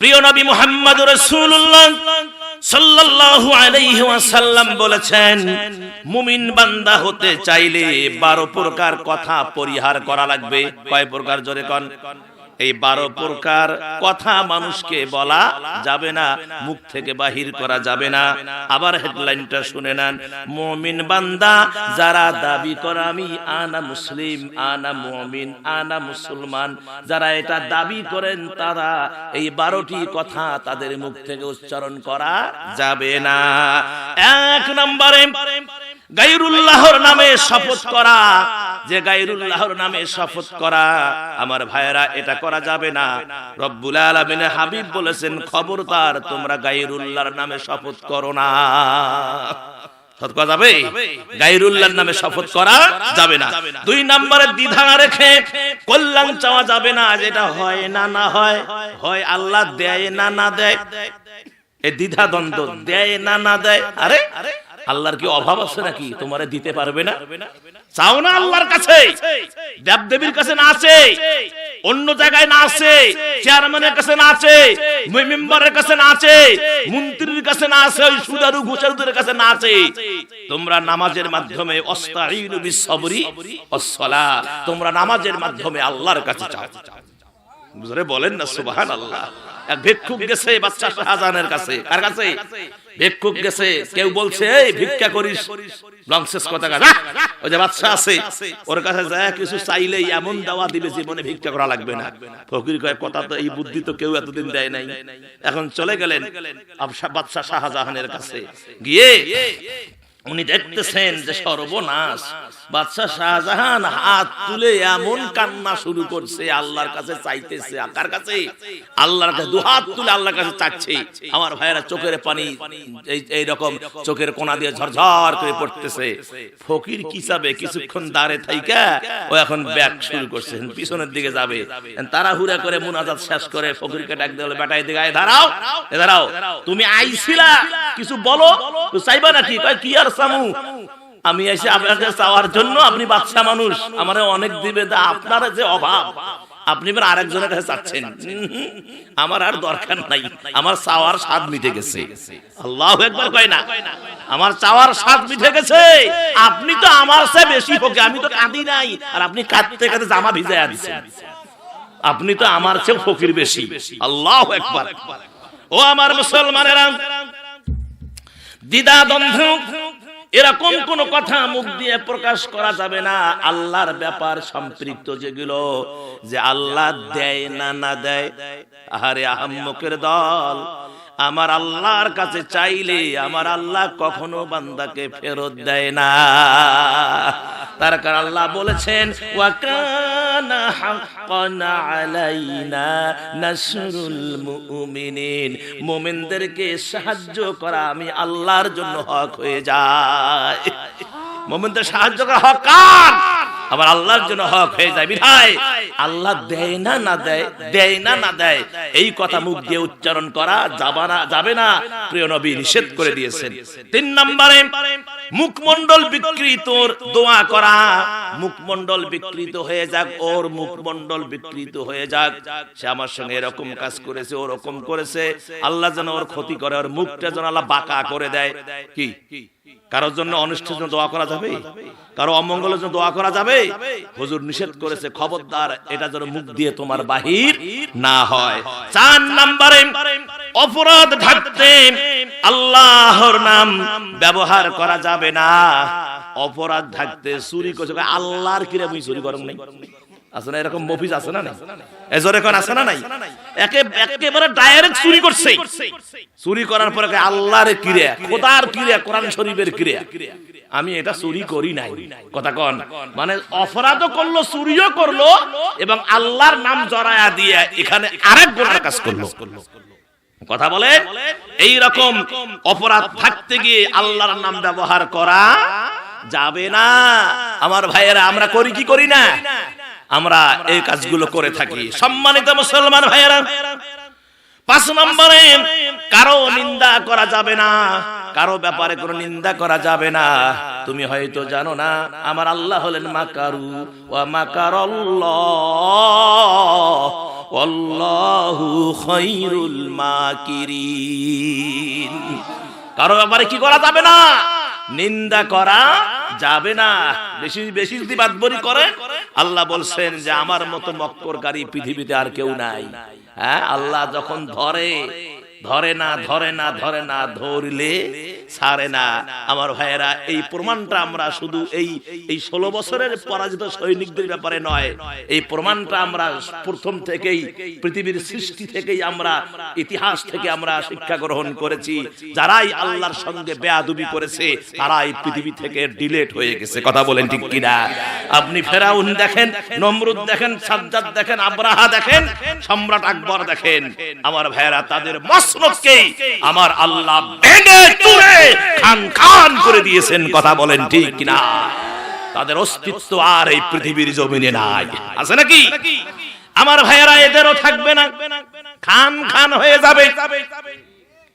প্রিয় নবী মোহাম্মদ রাসূলুল্লাহ সাল্লাল্লাহু আলাইহি ওয়াসাল্লাম বলেছেন, মুমিন বান্দা হতে চাইলে 12 প্রকার কথা পরিহার করা লাগবে। কয় প্রকার? জোরে কোন। এই বারো প্রকার কথা মানুষকে বলা যাবে না, মুখ থেকে বাহির করা যাবে না। আবার হেডলাইনটা শুনে নেন। মমিন বান্দা, যারা দাবি করে, আমি আনা মুসলিম, আনা মমিন, আনা মুসলমান। যারা এটা দাবি করেন, তারা এই বারোটি কথা তাদের মুখ থেকে উচ্চারণ করা যাবে না। এক নম্বরে গাইরুল্লাহর নামে শপথ করা যে গাইরুল্লাহর নামে শপথ করা, আমার ভাইয়েরা, এটা করা যাবে না। রব্বুল আলামিন হাবিব বলেছেন, খবরদার, তোমরা গাইরুল্লাহর নামে শপথ করো না। শপথ করা যাবে? গাইরুল্লাহর নামে শপথ করা যাবে না। দুই নম্বরে দ্বিধা রেখে কল্যাণ চাওয়া যাবে না যেটা হয় না না হয়। হয় আল্লাহ দেয় না না দেয়। এই দ্বিধা দ্বন্দ্ব দেয় না না দেয়। আরে আল্লাহর কি অভাব আছে নাকি? তোমারে দিতে পারবে না? চাও না আল্লাহর কাছে? দেব দেবীর কাছে না আছে? অন্য জায়গায় না আছে? চেয়ারম্যানের কাছে না আছে? মেম্বারের কাছে না আছে? মন্ত্রীর কাছে না আছে? ওই সুদারু ঘুষারুদের কাছে না আছে? তোমরা নামাজের মাধ্যমে অস্তাইনু বিসবরি অসলা তোমরা নামাজের মাধ্যমে আল্লাহর কাছে চাও বুঝরে বলেন না সুবহান আল্লাহ ভিক্ষুক গেছে বাচ্চা শাহজাহানের কাছে। কার কাছে? ভিক্ষুক গেছে, কেউ বলছে, এই ভিক্ষা করিস। লংসেস কথা যা, ওই যে বাচ্চা আছে, ওর কাছে যায় কিছু চাইলেই এমন দাওয়া দিবে জীবনে ভিক্ষা করা লাগবে না। ফকির কয়, কথা তো এই বুদ্ধি তো কেউ এতদিন দেয় নাই। এখন চলে গেলেন বাদশাহ শাহজাহানের কাছে। গিয়ে উনি দেখতেছেন যে সর্বনাশ বাদশাহ শাহজাহান হাত তুলে এমন কান্না শুরু করছে, আল্লাহর কাছে চাইতেছে কার কাছে? আল্লাহর কাছে দু হাত তুলে আল্লাহর কাছে চাচ্ছে। আমার ভাইয়েরা চোখের পানি এই রকম চোখের কোনা দিয়ে ঝরঝর করে পড়তেছে। ফকির কি চাবে? কিছুক্ষণ দাঁড়ে থাইকা, ও এখন ব্যাক শুরু করছে। পিছনের দিকে যাবে। তারা হুরা করে মুনাজাত শেষ করে ফকিরকে ডাক দিলে বেটাই দিকে আয়, দাঁড়াও। এ দাঁড়াও। তুমি আইছিলা, কিছু বলো? চাইবা নাকি? কি আর সামু আমি এসে আপনাকে চাওয়ার জন্য আপনি বাচ্চা মানুষ। আমার অনেক দিবে দা, আপনার যে অভাব। আপনি এবার আরেকজনের কাছে চাচ্ছেন আমার আর দরকার নাই। আমার চাওয়ার স্বাদ মিটে গেছে। আল্লাহ একবার কয় না। আমার চাওয়ার স্বাদ মিটে গেছে। আপনি তো আমার চেয়ে বেশি হোকে আমি তো কাঁদি নাই। আর আপনি কাঁদতে কাঁদতে জামা ভিজায় দিচ্ছেন আপনি তো আমার চেয়ে ফকির বেশি। আল্লাহ একবার ও আমার মুসলমানেরা দ্বিধা দ্বন্দ্ব এরকম কোন কথা মুখ দিয়ে প্রকাশ করা যাবে না। আল্লাহর ব্যাপার সম্পৃক্ত যেগুলো যে আল্লাহ দেয় না না দেয়। আহারে আহম্মকের দল আমার আল্লাহর কাছে চাইলে আমার আল্লাহ কখনো বান্দাকে ফেরত দেয় না। তার কারণ আল্লাহ বলেছেন ওয়াকানা নাসরুল সাহায্য করা আমি আল্লাহর জন্য হক হয়ে যায়। মুমিনদের সাহায্য করা হক কার? আবার আল্লাহর জন্য হক হয়ে যায়। বিধায় আল্লাহ দেয় না না দেয় দেয় না না দেয় এই কথা মুখ দিয়ে উচ্চারণ করা যাবে না যাবে না। প্রিয় নবী নিষেধ করে দিয়েছেন। তিন নম্বরে মুখমণ্ডল বিকৃত দোয়া করা। মুখমণ্ডল বিকৃত হয়ে যাক, ওর মুখমণ্ডল বিকৃত হয়ে যাক। সে আমার সঙ্গে এরকম কাজ করেছে, ওরকম করেছে। আল্লাহ যেন ওর ক্ষতি করে, ওর মুখটা যেন আল্লাহ বাঁকা করে দেয়। কি? কারোর জন্য অনিষ্টের জন্য দোয়া করা যাবে? কারও অমঙ্গলের জন্য দোয়া করা যাবে? হুজুর নিষেধ করেছে, খবরদার, এটা যেন মুখ দিয়ে তোমার বাহির না হয়। চার নম্বরে অপরাধ ঢাকতে আল্লাহর নাম ব্যবহার করা যাবে না। অপরাধ ঢাকতে চুরি করছে। আল্লাহর কিরে মুই চুরি করম নাই? আছে না? এরকম মফিজ আছে না আছে না নাই? একে একেবারে ডাইরেক্ট চুরি করছে। চুরি করার পরে আল্লাহর খোদার কোরআন শরীফের ক্রিয়া আমি এটা চুরি করি নাই। কথা কন। মানে অপরাধও করল, চুরিও করল, এবং আল্লাহর নাম জড়ায়া দিয়ে এখানে আরেক গোনার কাজ করল। কথা বলে এই রকম অপরাধ থাকতে গিয়ে আল্লাহর নাম ব্যবহার করা যাবে না। আমার ভাইয়েরা, আমরা করি কি করি না? আমরা এই কাজগুলো করে থাকি। সম্মানিত মুসলমান ভাইয়েরা, পাঁচ নম্বরে কারও নিন্দা করা যাবে না। কারও ব্যাপারে কোনো নিন্দা করা যাবে না। তুমি হয়তো জানো না, আমার আল্লাহ হলেন মাকারু। খায়রুল মাকিরিন। কারও ব্যাপারে কি করা যাবে না? নিন্দা করা যাবে না। বেশি বেশি যদি বাদবরি করে, আল্লাহ বলছেন যে, আমার মতো মক্করকারী পৃথিবীতে আর কেউ নাই। হ্যাঁ আল্লাহ যখন ধরে ধরে না ধরে না ধরে না, ধরলে ছাড়ে না। আমার ভাইয়েরা, এই প্রমাণটা আমরা শুধু এই এই ষোলো বছরের পরাজিত সৈনিকদের ব্যাপারে নয়। এই প্রমাণটা আমরা প্রথম থেকেই, পৃথিবীর সৃষ্টি থেকেই আমরা, ইতিহাস থেকে আমরা শিক্ষা গ্রহণ করেছি। যারাই আল্লাহর সঙ্গে বেয়াদুবি করেছে, তারাই পৃথিবী থেকে ডিলেট হয়ে গেছে। কথা বলেন ঠিক কিনা? আপনি ফেরাউন দেখেন, নমরুদ দেখেন, সাজ্জাদ দেখেন, আব্রাহা দেখেন, সম্রাট আকবর দেখেন। আমার ভাইয়েরা, তাদের মসনদকে আমার আল্লাহ ভেঙে চুরে খান খান করে দিয়েছেন। কথা বলেন ঠিক কিনা? তাদের অস্তিত্ব আর এই পৃথিবীর জমিনে নাই। আছে নাকি? আমার ভাইয়েরা এদেরও থাকবে না। খান খান হয়ে যাবে।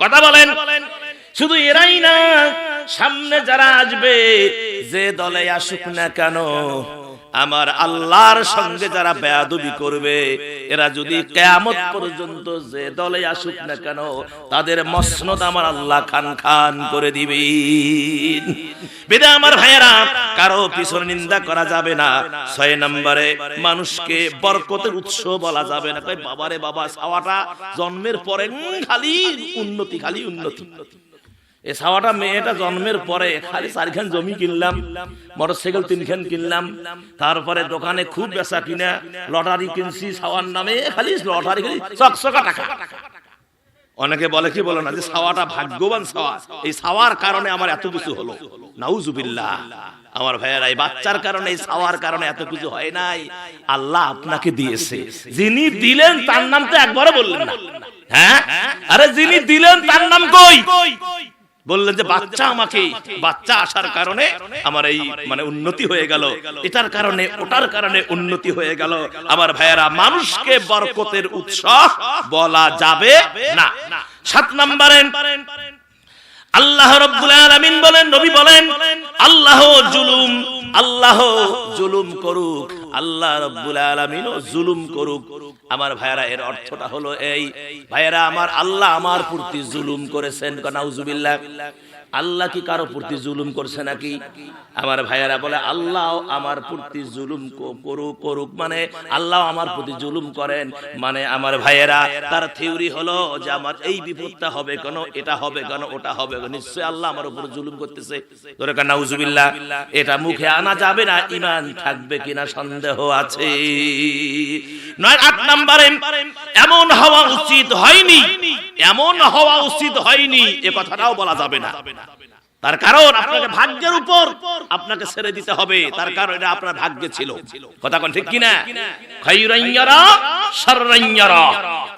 কথা বলেন। শুধু এরাই না সামনে যারা আসবে যে দলে আসুক না কেন আমার আল্লাহর সঙ্গে যারা বেয়াদবি করবে এরা যদি কেয়ামত পর্যন্ত যে দলে আসুক না কেন তাদের মসনদ আমার আল্লাহ খান খান করে দিবেন। বেদা আমার ভাইয়েরা কারও পিছনে নিন্দা করা যাবে না। ছয় নম্বরে মানুষকে বরকতের উৎস বলা যাবে না। বাবারে বাবা ছাওয়াটা জন্মের পরে খালি উন্নতি খালি উন্নতি। এ ছাওয়াটা মেয়েটা জন্মের পরে খালি চারখান জমি কিনলাম, মোটরসাইকেল তিনখান কিনলাম, তারপরে দোকানে খুব বেচা কিনা, লটারি কিনছি, ছাওয়ার নামে খালি লটারি খালি চকচকা টাকা। অনেকে বলে, কি বলো না, যে ছাওয়াটা ভাগ্যবান ছাওয়া। এই সাওয়ার কারণে আমার এত কিছু হলো। নাউজুবিল্লাহ। আমার ভাইয়েরা, এই বাচ্চার কারণে, এই ছাওয়ার কারণে এত কিছু হয় নাই। আল্লাহ আপনাকে দিয়েছে। যিনি দিলেন, তার নাম তো একবারও বললেন না। হ্যাঁ? আরে যিনি দিলেন, তার নাম কই? বললেন যে বাচ্চা আমাকে বাচ্চা আসার কারণে আমার এই মানে উন্নতি হয়ে গেল। এটার কারণে ওটার কারণে উন্নতি হয়ে গেল। আমার ভাইয়েরা মানুষকে বরকতের উৎস বলা যাবে না। সাত নম্বরে আল্লাহ রব্বুল আলামিন বলেন নবী বলেন আল্লাহ জুলুম আল্লাহ জুলুম করুক আল্লাহ রব্বুল আলামিন জুলুম করুক। আমার ভাইয়েরা, এর অর্থটা হলো এই। ভাইয়েরা, আমার আল্লাহ আমার প্রতি জুলুম করেছেন। নাউজুবিল্লাহ। আল্লাহ কি কারও প্রতি জুলুম করছে নাকি? আমার ভাইয়েরা বলে, আল্লাহ আমার প্রতি জুলুম করুক করুক। মানে আল্লাহ আমার প্রতি জুলুম করেন। মানে আমার ভাইয়েরা, তার থিওরি হলো যে আমার এই বিপদটা হবে কেন, এটা হবে কেন, ওটা হবে কেন। নিশ্চয় আল্লাহ আমার উপর জুলুম করতেছে। নাউজুবিল্লাহ। এটা মুখে আনা যাবে না, ইমান থাকবে কিনা সন্দেহ আছে। নয়, আট নম্বরে, এমন হওয়া উচিত হয়নি, এমন হওয়া উচিত হয়নি, এ কথাটাও বলা যাবে না। তার কারণ আপনাকে ভাগ্যের উপর আপনাকে ছেড়ে দিতে হবে। তার কারণ এটা আপনার ভাগ্যে ছিল। কথা কোন ঠিক কিনা খাইরাইয়ারা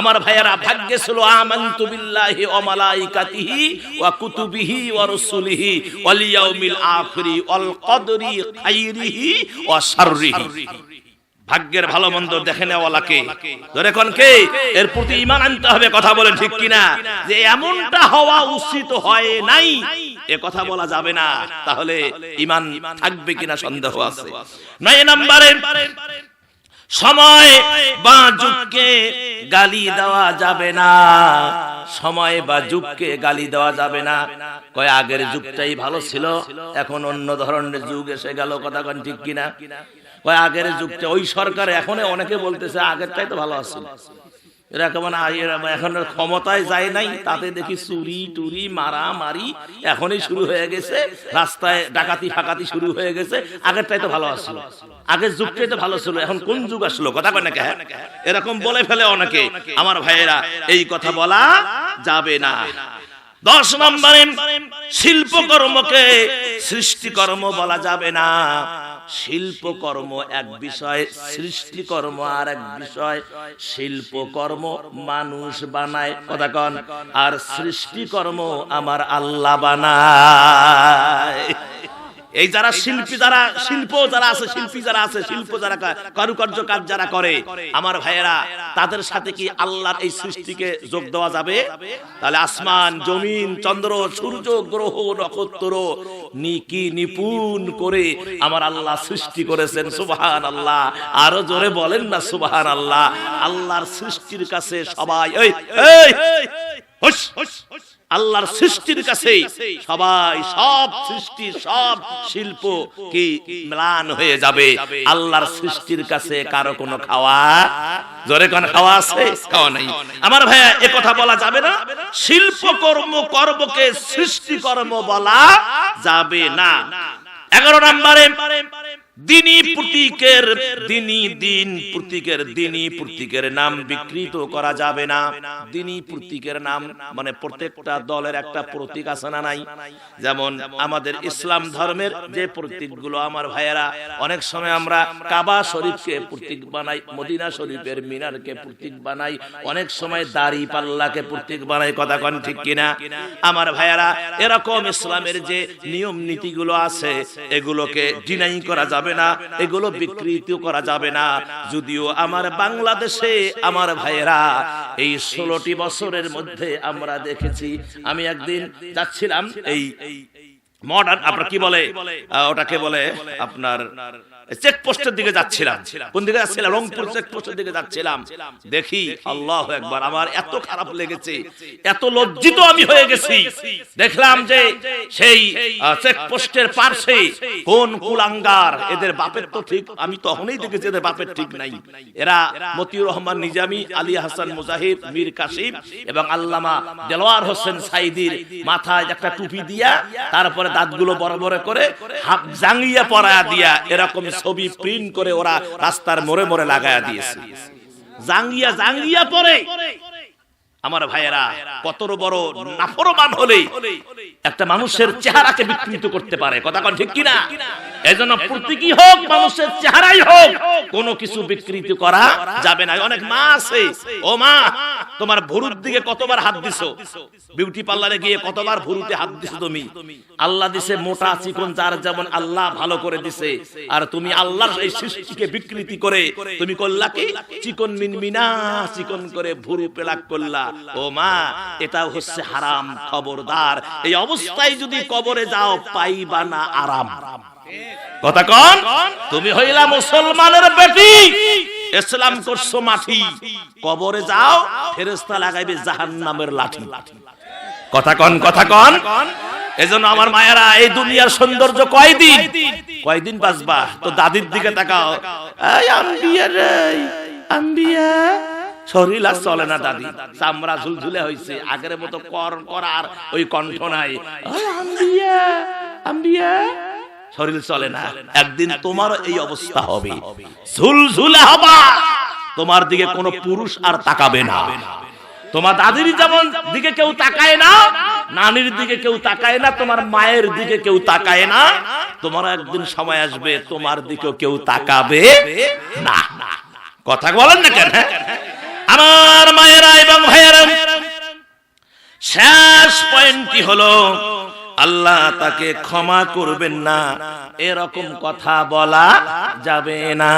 আমার ভাইয়েরা ভাগ্যে ছিল আমানতু বিল্লাহি ওয়া মালাইকাতিহি ওয়া কুতুবিহি ওয়া রাসূলিহি ওয়াল ইয়াউমিল আখিরি ওয়াল কদরি খাইরিহি ওয়া শাররিহি। ভাগ্যের ভালো মন্দ দেখে নেওয়ালাকে। ধরে কোন কে? এর প্রতি ইমান আনতে হবে কথা বলেন ঠিক কিনা? যে এমনটা হওয়া উচিত হয় নাই এ কথা বলা যাবে না। তাহলে ইমান থাকবে কিনা সন্দেহ আছে। নয় নম্বরে সময় বা যুগকে গালি দেওয়া যাবে না। সময় বা যুগকে গালি দেওয়া যাবে না। কয় আগের যুগটাই ভালো ছিল এখন অন্য ধরনের যুগ এসে গেল কথা কোন? ঠিক কিনা? কয়, আগের যুগটা। ওই সরকার এখন অনেকে বলতেছে, আগেরটাই তো ভালো আছে এরা কেমন এখন ক্ষমতায় যায় নাই, তাতে দেখি চুরি, টুরি মারা মারি এখনই শুরু হয়ে গেছে, রাস্তায় ডাকাতি, ফাকাতি শুরু হয়ে গেছে, আগেরটাই তো ভালো আসলো আগের যুগটাই তো ভালো ছিল, এখন কোন যুগ আসলো? কথা কয় না কে? এরকম বলে ফেলে অনেকে। আমার ভাইয়েরা, এই কথা বলা যাবে না। দশ নম্বরে শিল্পকর্মকে সৃষ্টিকর্ম বলা যাবে না। শিল্পকর্ম এক বিষয়, সৃষ্টিকর্ম আর এক বিষয়। শিল্পকর্ম মানুষ বানায়, কথা কন। আর সৃষ্টিকর্ম আমার আল্লাহ বানায়। এই যারা শিল্পী যারা শিল্প যারা আছে শিল্পী যারা আছে শিল্প যারা কারুকার্য কাজ যারা করে আমার ভাইয়েরা তাদের সাথে কি আল্লাহর এই সৃষ্টিকে যোগ দেওয়া যাবে? তাহলে আসমান জমিন চন্দ্র সূর্য গ্রহ নক্ষত্র নিকি নিপুণ করে আমার আল্লাহ সৃষ্টি করেছেন সুবহান আল্লাহ আরও জোরে বলেন না সুবহান আল্লাহ আল্লাহর সৃষ্টির কাছে সবাই এই এই হুশ, হুশ, হুশ। আল্লাহর সৃষ্টির কাছে সবাই সব সৃষ্টি সব শিল্প কি ম্লান হয়ে যাবে? আল্লাহর সৃষ্টির কাছে কারও কোনো খাওয়া জোরে কোন খাওয়া আছে? খাওয়া নাই। আমার ভাইয়া এ কথা বলা যাবে না। শিল্প কর্ম কর্মকে সৃষ্টি কর্ম বলা যাবে না। এগারো নম্বরে দিনী প্রতীকের দিনী দিন মানে আমাদের ইসলাম ধর্মের যে আমার ভাইয়েরা, অনেক সময় আমরা কাবা শরীফকে প্রতীক বানাই, মদিনা শরীফের মিনারকে প্রতীক বানাই, অনেক সময় দাড়ি পাল্লাকে প্রতীক বানাই, কথা কন ঠিক কিনা? আমার ভাইয়েরা, এরকম ইসলামের যে নিয়ম নীতিগুলো আছে, এগুলোকে ডিনাই করা যাবে না, এগুলো বিকৃত করা যাবে না। যদিও আমার বাংলাদেশে আমার ভাইয়েরা, এই ষোলোটি বছরের মধ্যে আমরা দেখেছি, আমি একদিন যাচ্ছিলাম এই মডার্ন আপনার কি বলে? ওটাকে বলে আপনার চেকপোস্টের দিকে যাচ্ছিলাম। কোন দিকে যাচ্ছিলাম রংপুর চেকপোস্টের দিকে যাচ্ছিলাম। দেখি, আল্লাহ একবার আমার এত খারাপ লেগেছে, এত লজ্জিত আমি হয়ে গেছি। দেখলাম যে সেই চেকপোস্টের পার্শ্বে কোন কুলাঙ্গার, এদের বাপের তো ঠিক, আমি তখনই দেখেছি এদের বাপের ঠিক নাই। এরা মতিউর রহমান নিজামী, আলী হাসান মুজাহিদ, মীর কাসিম এবং আল্লামা দেলোয়ার হোসেন সাইদির মাথায় একটা টুপি দিয়া, তারপরে দাঁতগুলো বড় বড় করে হাফ জাঙ্গিয়া পরায়া দিয়া এরকম ছবি প্রিন্ট করে ওরা রাস্তার মোড়ে মোড়ে লাগায়া দিয়েছে। জাঙ্গিয়া জাঙ্গিয়া পরে আমার ভাইয়েরা কত বড় নাফরমান হলে একটা মানুষের চেহারাকে বিকৃত করতে পারে। কথা ঠিক কিনা? এজন্য প্রতীকী হোক, মানুষের চেহারাই হোক, কোনো কিছু বিকৃত করা যাবে না। অনেক মা আছে, ও মা, তোমার ভুরুর দিকে কতবার হাত দিছো? বিউটি পার্লারে গিয়ে কতবার ভুরুতে হাত দিছো তুমি? আল্লাহ দিছে মোটা চিকন, যার যেমন আল্লাহ ভালো করে দিছে। আর তুমি আল্লাহর এই সৃষ্টিকে বিকৃতি করে তুমি করলা কি? চিকন মিনমিনা চিকন করে ভুরু পেলাক করলা। ও মা এটা হচ্ছে হারাম, খবরদার। এই অবস্থায় যদি কবরে যাও, পাইবা না আরাম। কথা কন? তুমি হইলা মুসলমানের বেটি। ইসলাম করছ মাটি। কবরে যাও, ফেরেশতা লাগাইবে জাহান্নামের লাঠি। কথা কন কথা কন। এজন্য আমার মায়েরা, এই দুনিয়ার সৌন্দর্য কয়দিন? কয়দিন বাঁচবা? তো দাদির দিকে তাকাও। এই আম্বিয়া রে আম্বিয়া। শরীর আর চলে না দাদি। চামড়া ঝুলঝুলে হয়েছে আগের মতো কর করার ওই কণ্ঠ নাই। আম্বিয়া আম্বিয়া। শরীর চলে না। একদিন তোমার এই অবস্থা হবে। ঝুলঝুলে হবা। তোমার দিকে কোনো পুরুষ আর তাকাবে না। তোমার দাদির যেমন দিকে কেউ তাকায় না নানির দিকে কেউ তাকায় না তোমার মায়ের দিকে কেউ তাকায় না। তোমার একদিন সময় আসবে তোমার দিকেও কেউ তাকাবে না। কথা বলেন না কেন হ্যাঁ? আমার মায়েরা এবং ভাইয়েরা শেষ পয়েন্টটি হলো আল্লাহ তাকে ক্ষমা করবেন না। এরকম কথা বলা যাবে না।